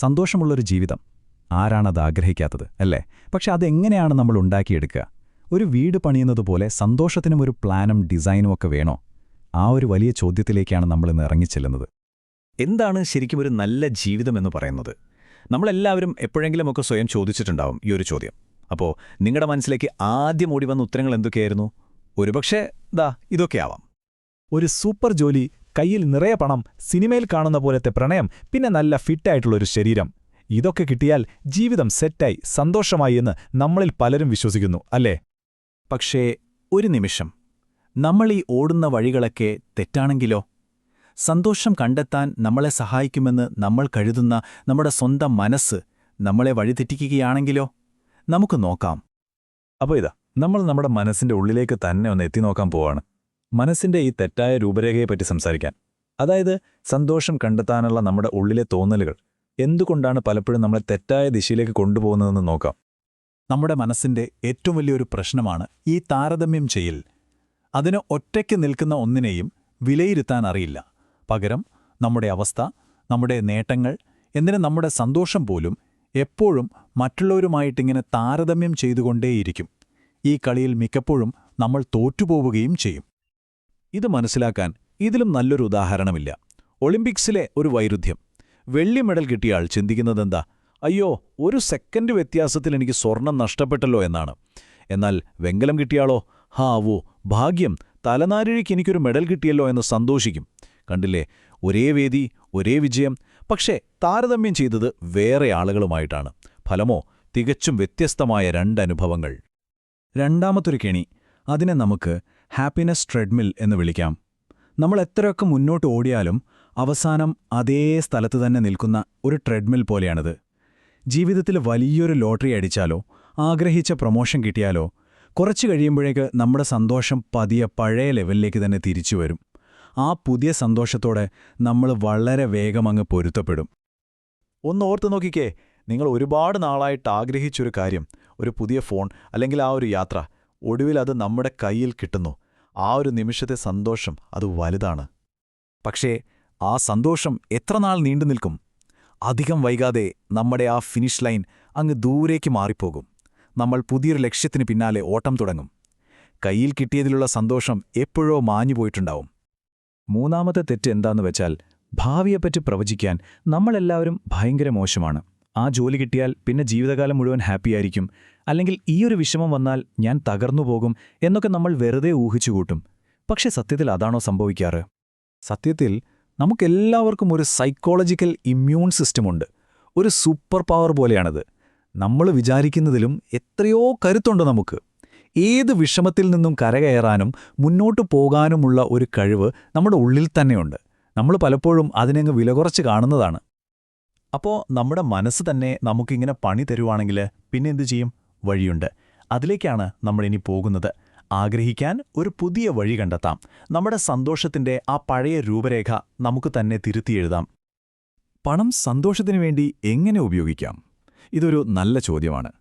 സന്തോഷമുള്ളൊരു ജീവിതം. ആരാണത് ആഗ്രഹിക്കാത്തത് അല്ലേ? പക്ഷെ അതെങ്ങനെയാണ് നമ്മൾ ഉണ്ടാക്കിയെടുക്കുക? ഒരു വീട് പണിയുന്നതുപോലെ സന്തോഷത്തിനും ഒരു പ്ലാനും ഡിസൈനും ഒക്കെ വേണോ? ആ ഒരു വലിയ ചോദ്യത്തിലേക്കാണ് നമ്മൾ ഇന്ന് ഇറങ്ങിച്ചെല്ലുന്നത്. എന്താണ് ശരിക്കും ഒരു നല്ല ജീവിതം എന്ന് പറയുന്നത്? നമ്മളെല്ലാവരും എപ്പോഴെങ്കിലുമൊക്കെ സ്വയം ചോദിച്ചിട്ടുണ്ടാവും ഈ ഒരു ചോദ്യം. അപ്പോൾ നിങ്ങളുടെ മനസ്സിലേക്ക് ആദ്യം ഓടി വന്ന ഉത്തരങ്ങൾ എന്തൊക്കെയായിരുന്നു? ഒരുപക്ഷെ ദാ ഇതൊക്കെയാവാം ഒരു സൂപ്പർ ജോലി കയ്യിൽ നിറയെ പണം സിനിമയിൽ കാണുന്ന പോലത്തെ പ്രണയം പിന്നെ നല്ല ഫിറ്റായിട്ടുള്ളൊരു ശരീരം. ഇതൊക്കെ കിട്ടിയാൽ ജീവിതം സെറ്റായി സന്തോഷമായി എന്ന് നമ്മളിൽ പലരും വിശ്വസിക്കുന്നു അല്ലേ? പക്ഷേ ഒരു നിമിഷം. നമ്മൾ ഈ ഓടുന്ന വഴികളൊക്കെ തെറ്റാണെങ്കിലോ? സന്തോഷം കണ്ടെത്താൻ നമ്മളെ സഹായിക്കുമെന്ന് നമ്മൾ കരുതുന്ന നമ്മുടെ സ്വന്തം മനസ്സ് നമ്മളെ വഴിതെറ്റിക്കുകയാണെങ്കിലോ നമുക്ക് നോക്കാം. അപ്പോൾ ഇതാ നമ്മൾ നമ്മുടെ മനസ്സിന്റെ ഉള്ളിലേക്ക് തന്നെ ഒന്ന് എത്തിനോക്കാൻ പോവാണ്. മനസ്സിന്റെ ഈ തെറ്റായ രൂപരേഖയെപ്പറ്റി സംസാരിക്കാൻ. അതായത് സന്തോഷം കണ്ടെത്താനുള്ള നമ്മുടെ ഉള്ളിലെ തോന്നലുകൾ. എന്തുകൊണ്ടാണ് പലപ്പോഴും നമ്മളെ തെറ്റായ ദിശയിലേക്ക് കൊണ്ടുപോകുന്നതെന്ന് നോക്കാം. നമ്മുടെ മനസ്സിന്റെ ഏറ്റവും വലിയൊരു പ്രശ്നമാണ് ഈ താരതമ്യം ചെയ്യൽ. അതിന് ഒറ്റയ്ക്ക് നിൽക്കുന്ന ഒന്നിനെയും വിലയിരുത്താൻ അറിയില്ല. പകരം നമ്മുടെ അവസ്ഥ നമ്മുടെ നേട്ടങ്ങൾ എന്തിന് നമ്മുടെ സന്തോഷം പോലും എപ്പോഴും മറ്റുള്ളവരുമായിട്ടിങ്ങനെ താരതമ്യം ചെയ്തുകൊണ്ടേയിരിക്കും. ഈ കളിയിൽ മിക്കപ്പോഴും നമ്മൾ തോറ്റുപോവുകയും ചെയ്യും. ഇത് മനസ്സിലാക്കാൻ ഇതിലും നല്ലൊരു ഉദാഹരണമില്ല. ഒളിമ്പിക്സിലെ ഒരു വൈരുദ്ധ്യം. വെള്ളി മെഡൽ കിട്ടിയ ആൾ ചിന്തിക്കുന്നതെന്താ? അയ്യോ ഒരു സെക്കൻഡ് വ്യത്യാസത്തിൽ എനിക്ക് സ്വർണം നഷ്ടപ്പെട്ടല്ലോ എന്നാണ്. എന്നാൽ വെങ്കലം കിട്ടിയാളോ? ഹാവോ ഭാഗ്യം. തലനാരിഴയ്ക്ക് എനിക്കൊരു മെഡൽ കിട്ടിയല്ലോ എന്ന് സന്തോഷിക്കും. കണ്ടില്ലേ? ഒരേ വേദി ഒരേ വിജയം. പക്ഷേ താരതമ്യം ചെയ്തത് വേറെ ആളുകളുമായിട്ടാണ്. ഫലമോ? തികച്ചും വ്യത്യസ്തമായ രണ്ടനുഭവങ്ങൾ രണ്ടാമത്തൊരു കെണി. അതിനെ നമുക്ക് ഹാപ്പിനെസ് ട്രെഡ്മിൽ എന്ന് വിളിക്കാം. നമ്മൾ എത്രയൊക്കെ മുന്നോട്ട് ഓടിയാലും അവസാനം അതേ സ്ഥലത്ത് തന്നെ നിൽക്കുന്ന ഒരു ട്രെഡ്മിൽ പോലെയാണിത്. ജീവിതത്തിൽ വലിയൊരു ലോട്ടറി അടിച്ചാലോ ആഗ്രഹിച്ച പ്രൊമോഷൻ കിട്ടിയാലോ കുറച്ച് കഴിയുമ്പോഴേക്ക് നമ്മുടെ സന്തോഷം പതിയെ പഴയ ലെവലിലേക്ക് തന്നെ തിരിച്ചു വരും. ആ പുതിയ സന്തോഷത്തോടെ നമ്മൾ വളരെ വേഗം അങ്ങ് പൊരുത്തപ്പെടും. ഒന്ന് ഓർത്തു നോക്കിക്കേ നിങ്ങൾ ഒരുപാട് നാളായിട്ട് ആഗ്രഹിച്ചൊരു കാര്യം ഒരു പുതിയ ഫോൺ അല്ലെങ്കിൽ ആ ഒരു യാത്ര ഒടുവിൽ അത് നമ്മുടെ കയ്യിൽ കിട്ടുന്നു. ആ ഒരു നിമിഷത്തെ സന്തോഷം അത് വലുതാണ്. പക്ഷേ ആ സന്തോഷം എത്രനാൾ നീണ്ടു നിൽക്കും? അധികം വൈകാതെ നമ്മുടെ ആ ഫിനിഷ് ലൈൻ അങ്ങ് ദൂരേക്ക് മാറിപ്പോകും. നമ്മൾ പുതിയൊരു ലക്ഷ്യത്തിന് പിന്നാലെ ഓട്ടം തുടങ്ങും. കയ്യിൽ കിട്ടിയതിലുള്ള സന്തോഷം എപ്പോഴോ മാഞ്ഞുപോയിട്ടുണ്ടാവും മൂന്നാമത്തെ തെറ്റ് എന്താന്ന് വെച്ചാൽ ഭാവിയെപ്പറ്റി പ്രവചിക്കാൻ നമ്മളെല്ലാവരും ഭയങ്കര മോശമാണ്. ആ ജോലി കിട്ടിയാൽ പിന്നെ ജീവിതകാലം മുഴുവൻ ഹാപ്പിയായിരിക്കും അല്ലെങ്കിൽ ഈ ഒരു വിഷമം വന്നാൽ ഞാൻ തകർന്നു പോകും എന്നൊക്കെ നമ്മൾ വെറുതെ ഊഹിച്ചുകൂട്ടും. പക്ഷെ സത്യത്തിൽ അതാണോ സംഭവിക്കാറ്? സത്യത്തിൽ നമുക്കെല്ലാവർക്കും ഒരു സൈക്കോളജിക്കൽ ഇമ്മ്യൂൺ സിസ്റ്റമുണ്ട് ഒരു സൂപ്പർ പവർ പോലെയാണത്. നമ്മൾ വിചാരിക്കുന്നതിലും എത്രയോ കരുത്തുണ്ട് നമുക്ക്. ഏത് വിഷമത്തിൽ നിന്നും കരകയറാനും മുന്നോട്ട് പോകാനുമുള്ള ഒരു കഴിവ് നമ്മുടെ ഉള്ളിൽ തന്നെയുണ്ട്. നമ്മൾ പലപ്പോഴും അതിനങ്ങ് വില കുറച്ച് കാണുന്നതാണ്. അപ്പോൾ നമ്മുടെ മനസ്സ് തന്നെ നമുക്കിങ്ങനെ പണി തരുവാണെങ്കിൽ പിന്നെ എന്തു ചെയ്യും? വഴിയുണ്ട്. അതിലേക്കാണ് നമ്മളിനി പോകുന്നത്. ആഗ്രഹിക്കാൻ ഒരു പുതിയ വഴി കണ്ടെത്താം. നമ്മുടെ സന്തോഷത്തിന്റെ ആ പഴയ രൂപരേഖ നമുക്ക് തന്നെ തിരുത്തിയെഴുതാം പണം സന്തോഷത്തിനു വേണ്ടി എങ്ങനെ ഉപയോഗിക്കാം? ഇതൊരു നല്ല ചോദ്യമാണ്.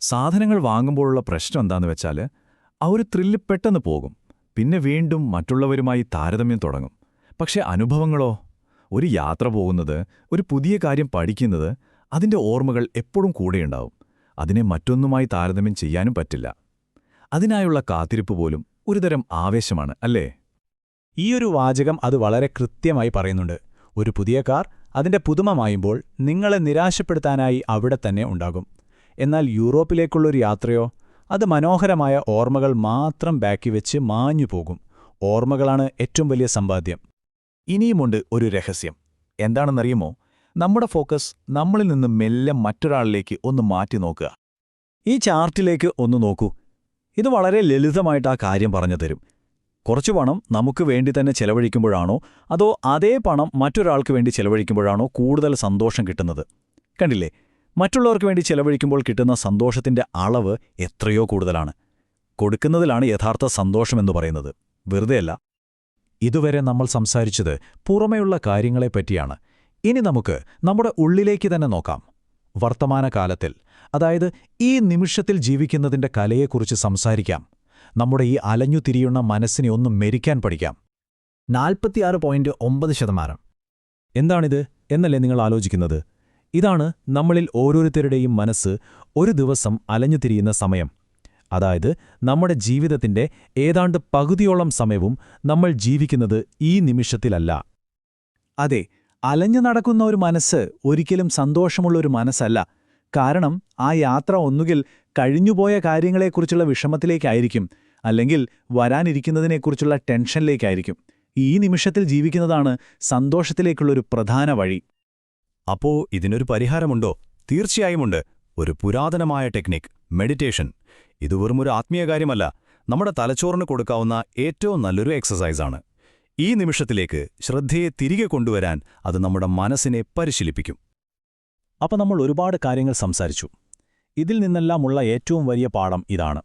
സാധനങ്ങൾ വാങ്ങുമ്പോഴുള്ള പ്രശ്നം എന്താന്ന് വെച്ചാൽ ആ ഒരു ത്രില്ല് പെട്ടെന്ന് പോകും. പിന്നെ വീണ്ടും മറ്റുള്ളവരുമായി താരതമ്യം തുടങ്ങും. പക്ഷേ അനുഭവങ്ങളോ? ഒരു യാത്ര പോകുന്നത് ഒരു പുതിയ കാര്യം പഠിക്കുന്നത് അതിന്റെ ഓർമ്മകൾ എപ്പോഴും കൂടെയുണ്ടാവും. അതിനെ മറ്റൊന്നുമായി താരതമ്യം ചെയ്യാനും പറ്റില്ല. അതിനായുള്ള കാത്തിരിപ്പ് പോലും ഒരുതരം ആവേശമാണ് അല്ലേ? ഈയൊരു വാചകം അത് വളരെ കൃത്യമായി പറയുന്നുണ്ട്. ഒരു പുതിയ കാർ അതിന്റെ പുതുമ മായുമ്പോൾ നിങ്ങളെ നിരാശപ്പെടുത്താനായി അവിടെ തന്നെ ഉണ്ടാകും. എന്നാൽ യൂറോപ്പിലേക്കുള്ളൊരു യാത്രയോ അത് മനോഹരമായ ഓർമ്മകൾ മാത്രം ബാക്കി വെച്ച് മാഞ്ഞു പോകും. ഓർമ്മകളാണ് ഏറ്റവും വലിയ സമ്പാദ്യം. ഇനിയുമുണ്ട് ഒരു രഹസ്യം. എന്താണെന്നറിയുമോ? നമ്മുടെ ഫോക്കസ് നമ്മളിൽ നിന്ന് മെല്ലെ മറ്റൊരാളിലേക്ക് ഒന്ന് മാറ്റി നോക്കുക. ഈ ചാർട്ടിലേക്ക് ഒന്ന് നോക്കൂ. ഇത് വളരെ ലളിതമായിട്ട് ആ കാര്യം പറഞ്ഞു തരും. കുറച്ചു പണം നമുക്ക് വേണ്ടി തന്നെ ചെലവഴിക്കുമ്പോഴാണോ അതോ അതേ പണം മറ്റൊരാൾക്ക് വേണ്ടി ചെലവഴിക്കുമ്പോഴാണോ കൂടുതൽ സന്തോഷം കിട്ടുന്നത്? കണ്ടില്ലേ? മറ്റുള്ളവർക്ക് വേണ്ടി ചെലവഴിക്കുമ്പോൾ കിട്ടുന്ന സന്തോഷത്തിന്റെ അളവ് എത്രയോ കൂടുതലാണ്. കൊടുക്കുന്നതിലാണ് യഥാർത്ഥ സന്തോഷമെന്ന് പറയുന്നത്. വെറുതെയല്ല. ഇതുവരെ നമ്മൾ സംസാരിച്ചത് പുറമെയുള്ള കാര്യങ്ങളെപ്പറ്റിയാണ് ഇനി നമുക്ക് നമ്മുടെ ഉള്ളിലേക്ക് തന്നെ നോക്കാം. വർത്തമാനകാലത്തിൽ അതായത് ഈ നിമിഷത്തിൽ ജീവിക്കുന്നതിന്റെ കലയെക്കുറിച്ച് സംസാരിക്കാം. നമ്മുടെ ഈ അലഞ്ഞുതിരിയുന്ന മനസ്സിനെ ഒന്ന് മെരിക്കാൻ പഠിക്കാം. നാൽപ്പത്തിയാറ് പോയിന്റ് ഒമ്പത് ശതമാനം. എന്താണിത്? എന്നല്ലേ നിങ്ങൾ ആലോചിക്കുന്നത്? ഇതാണ് നമ്മളിൽ ഓരോരുത്തരുടെയും മനസ്സ് ഒരു ദിവസം അലഞ്ഞുതിരിയുന്ന സമയം. അതായത് നമ്മുടെ ജീവിതത്തിന്റെ ഏതാണ്ട് പകുതിയോളം സമയവും നമ്മൾ ജീവിക്കുന്നത് ഈ നിമിഷത്തിലല്ല. അതെ അലഞ്ഞു നടക്കുന്ന ഒരു മനസ്സ് ഒരിക്കലും സന്തോഷമുള്ള ഒരു മനസ്സല്ല. കാരണം ആ യാത്ര ഒന്നുകിൽ കഴിഞ്ഞുപോയ കാര്യങ്ങളെക്കുറിച്ചുള്ള വിഷമത്തിലേക്കായിരിക്കും അല്ലെങ്കിൽ വരാനിരിക്കുന്നതിനെക്കുറിച്ചുള്ള ടെൻഷനിലേക്കായിരിക്കും. ഈ നിമിഷത്തിൽ ജീവിക്കുന്നതാണ് സന്തോഷത്തിലേക്കുള്ളൊരു പ്രധാന വഴി. അപ്പോ ഇതിനൊരു പരിഹാരമുണ്ടോ? തീർച്ചയായുമുണ്ട്. ഒരു പുരാതനമായ ടെക്നിക് മെഡിറ്റേഷൻ. ഇത് വെറുമൊരു ആത്മീയ കാര്യമല്ല നമ്മുടെ തലച്ചോറിന് കൊടുക്കാവുന്ന ഏറ്റവും നല്ലൊരു എക്സസൈസാണ്. ഈ നിമിഷത്തിലേക്ക് ശ്രദ്ധയെ തിരികെ കൊണ്ടുവരാൻ അത് നമ്മുടെ മനസ്സിനെ പരിശീലിപ്പിക്കും. അപ്പോൾ നമ്മൾ ഒരുപാട് കാര്യങ്ങൾ സംസാരിച്ചു. ഇതിൽ നിന്നെല്ലാമുള്ള ഏറ്റവും വലിയ പാഠം ഇതാണ്.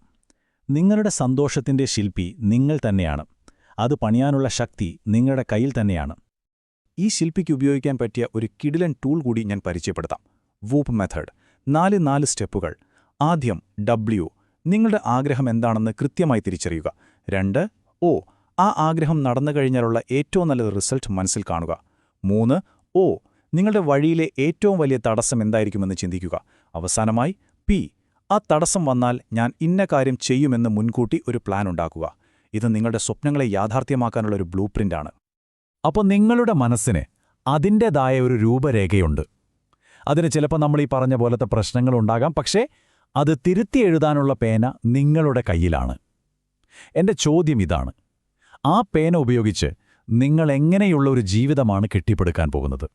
നിങ്ങളുടെ സന്തോഷത്തിന്റെ ശില്പി നിങ്ങൾ തന്നെയാണ്. അത് പണിയാനുള്ള ശക്തി നിങ്ങളുടെ കയ്യിൽ തന്നെയാണ്. ഈ ശില്പിക്ക് ഉപയോഗിക്കാൻ പറ്റിയ ഒരു കിടിലൻ ടൂൾ കൂടി ഞാൻ പരിചയപ്പെടുത്താം. വൂപ്പ് മെത്തേഡ്. നാല് നാല് സ്റ്റെപ്പുകൾ. ആദ്യം ഡബ്ല്യു നിങ്ങളുടെ ആഗ്രഹം എന്താണെന്ന് കൃത്യമായി തിരിച്ചറിയുക. രണ്ട് ഓ ആ ആഗ്രഹം നടന്നു കഴിഞ്ഞാലുള്ള ഏറ്റവും നല്ല റിസൾട്ട് മനസ്സിൽ കാണുക. മൂന്ന് ഓ നിങ്ങളുടെ വഴിയിലെ ഏറ്റവും വലിയ തടസ്സം എന്തായിരിക്കുമെന്ന് ചിന്തിക്കുക. അവസാനമായി പി ആ തടസ്സം വന്നാൽ ഞാൻ ഇന്ന കാര്യം ചെയ്യുമെന്ന് മുൻകൂട്ടി ഒരു പ്ലാൻ ഉണ്ടാക്കുക. ഇത് നിങ്ങളുടെ സ്വപ്നങ്ങളെ യാഥാർത്ഥ്യമാക്കാനുള്ള ഒരു ബ്ലൂ പ്രിന്റാണ്. അപ്പോൾ നിങ്ങളുടെ മനസ്സിന് അതിന്റെതായ ഒരു രൂപരേഖയുണ്ട്. അതിന് ചിലപ്പോൾ നമ്മൾ ഈ പറഞ്ഞ പോലത്തെ പ്രശ്നങ്ങളുണ്ടാകാം പക്ഷേ അത് തിരുത്തി എഴുതാനുള്ള പേന നിങ്ങളുടെ കയ്യിലാണ്. എന്റെ ചോദ്യം ഇതാണ്. ആ പേന ഉപയോഗിച്ച് നിങ്ങൾ എങ്ങനെയുള്ള ഒരു ജീവിതമാണ് കെട്ടിപ്പടുക്കാൻ പോകുന്നത്?